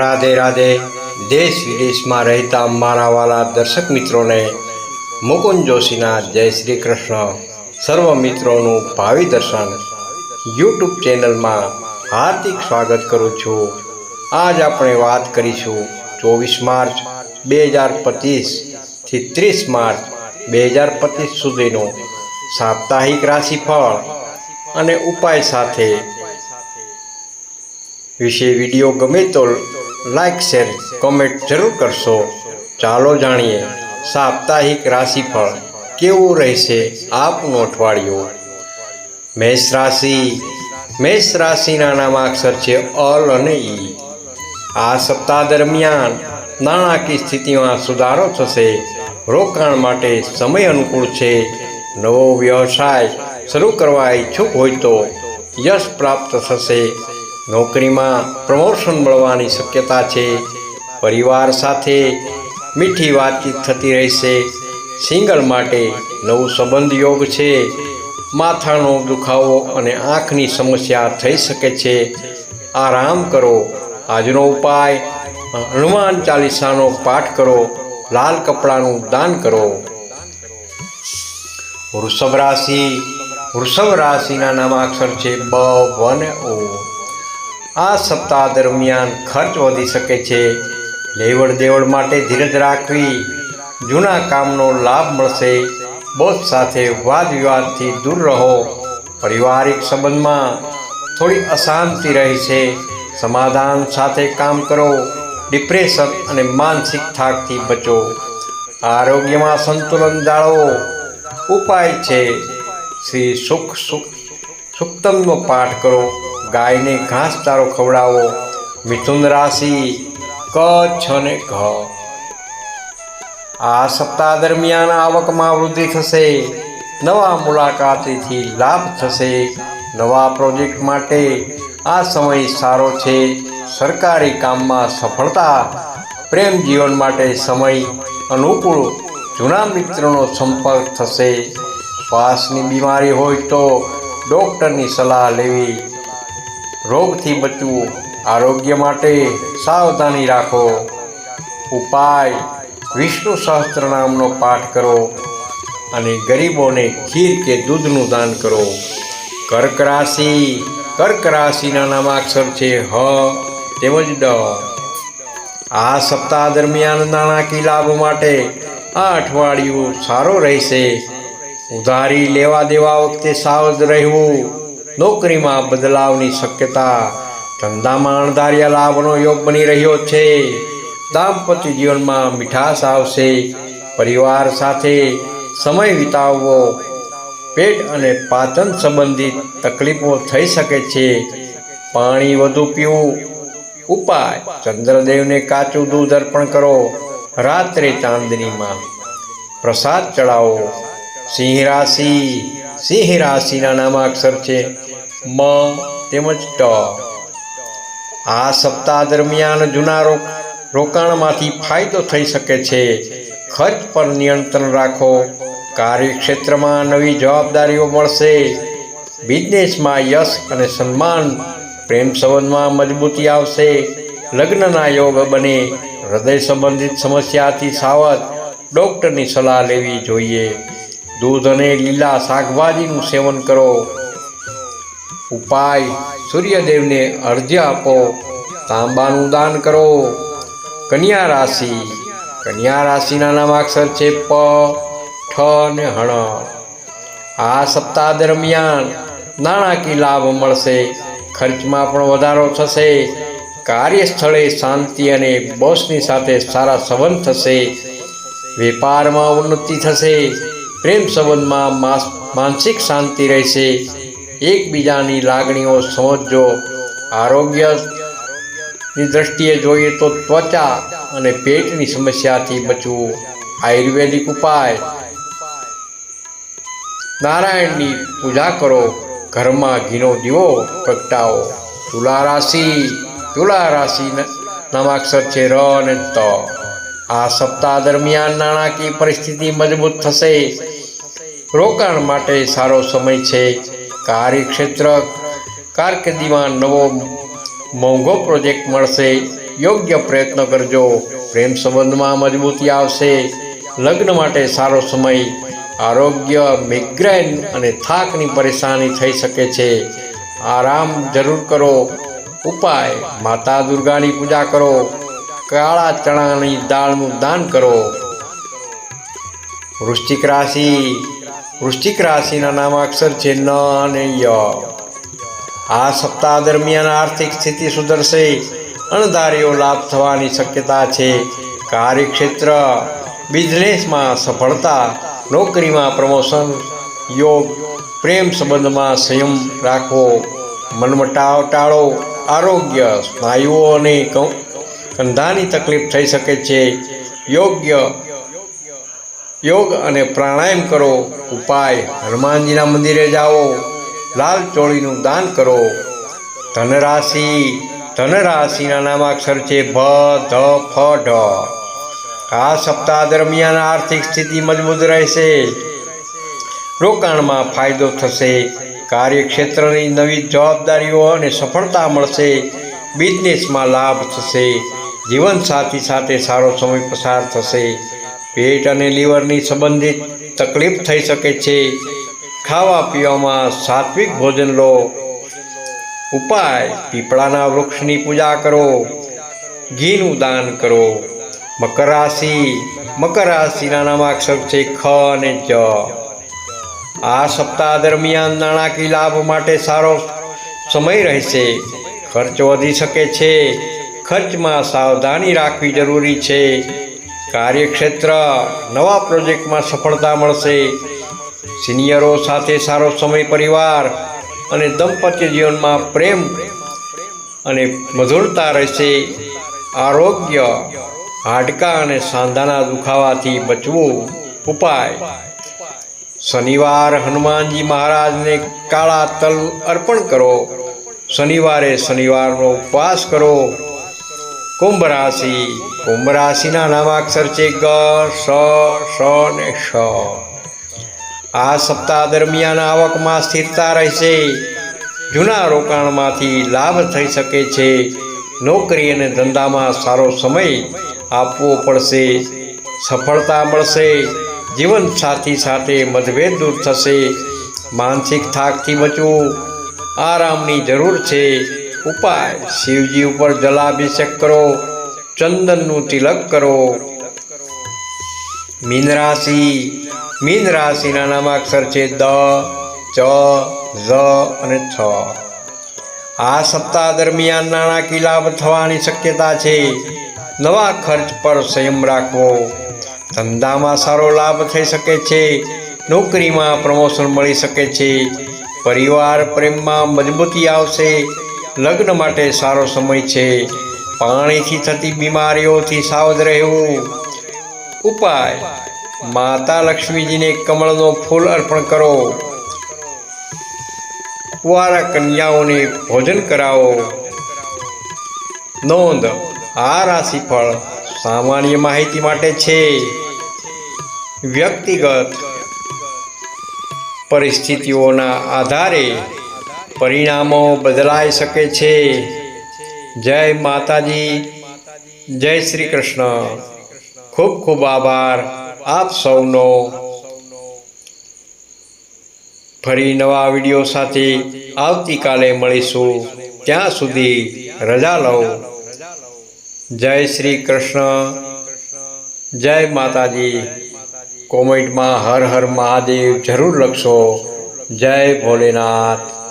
રાધે રાધે દેશ વિદેશમાં રહેતા મારા વાલા દર્શક મિત્રોને મુકુંદ જોશીના જય શ્રી કૃષ્ણ. સર્વ મિત્રોનું ભાવિ દર્શન. યુટ્યુબ ચેનલમાં હાર્દિક સ્વાગત કરું છું. આજ આપણે વાત કરીશું ચોવીસ માર્ચ બે હજાર પચીસથી ત્રીસ માર્ચ બે હજાર પચીસ સુધીનું સાપ્તાહિક રાશિફળ અને ઉપાય સાથે. વિશે વીડિયો ગમે તો લાઈક શેર કોમેન્ટ જરૂર કરશો. ચાલો જાણીએ સાપ્તાહિક રાશિફળ કેવું રહેશે આપનું અઠવાડિયું. મેષ રાશિ. મેષ રાશિના નામાક્ષર છે અલ અને ઈ. આ સપ્તાહ દરમિયાન નાણાકીય સ્થિતિમાં સુધારો થશે. રોકાણ માટે સમય અનુકૂળ છે. નવો વ્યવસાય શરૂ કરવા ઈચ્છુક હોય તો યશ પ્રાપ્ત થશે. નોકરીમાં પ્રમોશન મળવાની શક્યતા છે. પરિવાર સાથે મીઠી વાતચીત થતી રહેશે. સિંગલ માટે નવું સંબંધ યોગ છે. માથાનો દુખાવો અને આંખની સમસ્યા થઈ શકે છે. આરામ કરો. આજનો ઉપાય, હનુમાન ચાલીસાનો પાઠ કરો. લાલ કપડાનું દાન કરો. વૃષભ રાશિ, વૃષભ રાશિના નામાક્ષર છે બ, વન, ઓ. આ સપ્તાહ દરમિયાન ખર્ચ વધી શકે છે. લેવડ દેવડ માટે ધીરજ રાખવી, જૂના કામનો લાભ મળશે. બોસ સાથે વાદ વિવાદથી દૂર રહો. પારિવારિક સંબંધમાં થોડી અશાંતિ રહી છે. સમાધાન સાથે કામ કરો. ડિપ્રેશન અને માનસિક થાકથી બચો. આરોગ્યમાં સંતુલન જાળવો. ઉપાય છે. શ્રી સુખ સુખ સુક્તમનો પાઠ કરો. ગાયને ઘાસ ચારો ખવડાવો. મિથુન રાશિ કચ્છ અને ઘ. આ સપ્તાહ દરમિયાન આવકમાં વૃદ્ધિ થશે. નવા મુલાકાતીથી લાભ થશે. નવા પ્રોજેક્ટ માટે આ સમય સારો છે. સરકારી કામમાં સફળતા. પ્રેમ જીવન માટે સમય અનુકૂળ. જૂના મિત્રોનો સંપર્ક થશે. શ્વાસની બીમારી હોય તો ડૉક્ટરની સલાહ લેવી. રોગથી બચવું આરોગ્ય માટે સાવધાની રાખો. ઉપાય, વિષ્ણુ સહસ્ત્ર નામનો પાઠ કરો અને ગરીબોને ખીર કે દૂધનું દાન કરો. કર્ક રાશિ, કર્ક રાશિના નામાક્ષર છે હ, તેમજ ડ. આ સપ્તાહ દરમિયાન નાણાકીય લાભ માટે આ અઠવાડિયું સારો રહેશે. ઉધારી લેવા દેવા વખતે સાવધ રહેવું. નોકરીમાં બદલાવની શક્યતા, ધંધામાં અણધાર્યા લાભનો યોગ બની રહ્યો છે. દાંપત્ય જીવનમાં મીઠાશ આવશે. પરિવાર સાથે સમય વિતાવવો, પેટ અને પાચન સંબંધિત તકલીફો થઈ શકે છે. પાણી વધુ પીવું. ઉપાય, ચંદ્રદેવને કાચું દૂધ અર્પણ કરો. રાત્રે ચાંદનીમાં પ્રસાદ ચડાવો. સિંહ રાશિ સિંહ રાશિના નામાક્ષર છે મ તેમજ ટ. આ સપ્તાહ દરમિયાન જૂના રોકાણમાંથી ફાયદો થઈ શકે છે. ખર્ચ પર નિયંત્રણ રાખો. કાર્યક્ષેત્રમાં નવી જવાબદારીઓ મળશે. બિઝનેસમાં યશ અને સન્માન પ્રેમ સંબંધમાં મજબૂતી આવશે. લગ્નના યોગ બને. હૃદય સંબંધિત સમસ્યાથી સાવધ ડૉક્ટરની સલાહ લેવી જોઈએ. દૂધ અને લીલા શાકભાજીનું સેવન કરો. ઉપાય, સૂર્યદેવને અર્ધ્ય આપો. તાંબાનું દાન કરો. કન્યા રાશિ, કન્યા રાશિના નામાક્ષર છે પ, ઠ અને હણ. આ સપ્તાહ દરમિયાન નાણાકીય લાભ મળશે. ખર્ચમાં પણ વધારો થશે. કાર્યસ્થળે શાંતિ અને બોસની સાથે સારા સંબંધ થશે. વેપારમાં ઉન્નતિ થશે. પ્રેમ સંબંધમાં માનસિક શાંતિ રહેશે એકબીજાની લાગણીઓ સમજજો. આરોગ્યની દ્રષ્ટિએ જોઈએ તો ત્વચા અને પેટની સમસ્યાથી બચવું આયુર્વેદિક ઉપાય. નારાયણની પૂજા કરો. ઘરમાં ઘીનો દીવો પ્રગટાવો. તુલા રાશિ તુલા રાશિ નામાક્ષર છે ર અને ત. આ સપ્તાહ દરમિયાન નાણાકીય પરિસ્થિતિ મજબૂત થશે. રોકાણ માટે સારો સમય છે. કાર્યક્ષેત્ર કારકિર્દીમાં નવો મોંઘો પ્રોજેક્ટ મળશે. યોગ્ય પ્રયત્ન કરજો. પ્રેમ સંબંધમાં મજબૂતી આવશે. લગ્ન માટે સારો સમય. આરોગ્ય મિગ્રેન અને થાકની પરેશાની થઈ શકે છે. આરામ જરૂર કરો. ઉપાય. માતા દુર્ગાની પૂજા કરો. કાળા ચણાની દાળનું દાન કરો. વૃશ્ચિક રાશિ વૃશ્ચિક રાશિના નામાક્ષર છે ન અને ય. આ સપ્તાહ દરમિયાન આર્થિક સ્થિતિ સુધરશે, અણધારીઓ લાભ થવાની શક્યતા છે. કાર્યક્ષેત્ર, બિઝનેસમાં સફળતા, નોકરીમાં પ્રમોશન, યોગ, પ્રેમ સંબંધમાં સંયમ રાખવો મનમટાવ ટાળો આરોગ્ય, સ્નાયુઓ અને કંધાની તકલીફ થઈ શકે છે. યોગ્ય યોગ અને પ્રાણાયામ કરો, ઉપાય હનુમાનજીના મંદિરે જાઓ, લાલ ચોળીનું દાન કરો. ધનરાશિ, ધનરાશિના નામાક્ષર છે ભ, ધ, ફ, ઢ. આ સપ્તાહ દરમિયાન આર્થિક સ્થિતિ મજબૂત રહેશે. રોકાણમાં ફાયદો થશે. કાર્યક્ષેત્રની નવી જવાબદારીઓ અને સફળતા મળશે. બિઝનેસમાં લાભ થશે. જીવનસાથી સાથે સારો સમય પસાર થશે. પેટ અને લીવરની સંબંધિત તકલીફ થઈ શકે છે. ખાવા પીવામાં સાત્વિક ભોજન લો. ઉપાય, પીપળાના વૃક્ષની પૂજા કરો. ઘીનું દાન કરો. મકર રાશિ, મકર રાશિના નામાક્ષર છે ખ અને જ. આ સપ્તાહ દરમિયાન નાણાકીય લાભ માટે સારો સમય રહેશે. ખર્ચ વધી શકે છે. ખર્ચમાં સાવધાની રાખવી જરૂરી છે. કાર્યક્ષેત્ર નવા પ્રોજેક્ટમાં સફળતા મળશે. સિનિયરો સાથે સારો સમય પરિવાર અને દંપત્ય જીવનમાં પ્રેમ અને મધુરતા રહેશે. આરોગ્ય, હાડકાં અને સાંધાના દુખાવાથી બચવું ઉપાય. શનિવાર હનુમાનજી મહારાજને કાળા તલ અર્પણ કરો. શનિવારે શનિવારનો ઉપવાસ કરો. કુંભ રાશિ, કુંભ રાશિના નામાક્ષર છે ગ, સ સ ને શ આ સપ્તાહ દરમિયાન આવકમાં સ્થિરતા રહેશે. જૂના રોકાણમાંથી લાભ થઈ શકે છે. નોકરી અને ધંધામાં સારો સમય આપવો પડશે. સફળતા મળશે. જીવન સાથી સાથે મતભેદ દૂર થશે. માનસિક થાકથી બચવું આરામની જરૂર છે. ઉપાય. શિવજી ઉપર જલાભિષેક કરો. ચંદનનું તિલક કરો. મીન રાશિ. મીન રાશિના નામાક્ષર છે દ, ચ, ઝ અને છ. આ સપ્તાહ દરમિયાન નાણાકીય લાભ થવાની શક્યતા છે. નવા ખર્ચ પર સંયમ રાખવો. ધંધામાં સારો લાભ થઈ શકે છે. નોકરીમાં પ્રમોશન મળી શકે છે. પરિવાર પ્રેમમાં મજબૂતી આવશે. લગ્ન માટે સારો સમય છે. પાણીથી થતી બીમારીઓથી સાવધ રહેવું. ઉપાય, માતા લક્ષ્મીજીને કમળનો ફૂલ અર્પણ કરો. કુંવારા કન્યાઓને ભોજન કરાવો. નોંધ, આ રાશિફળ સામાન્ય માહિતી માટે છે. વ્યક્તિગત પરિસ્થિતિઓના આધારે પરિણામો બદલાઈ શકે છે. જય માતાજી, જય શ્રી કૃષ્ણ. ખૂબ ખૂબ આભાર આપ સૌનો. ફરી નવા વીડિયો સાથે આવતીકાલે મળીશું. ત્યાં સુધી રજા લઉં. જય શ્રી કૃષ્ણ. જય માતાજી. કોમેન્ટમાં હર હર મહાદેવ જરૂર લખશો. જય ભોલેનાથ.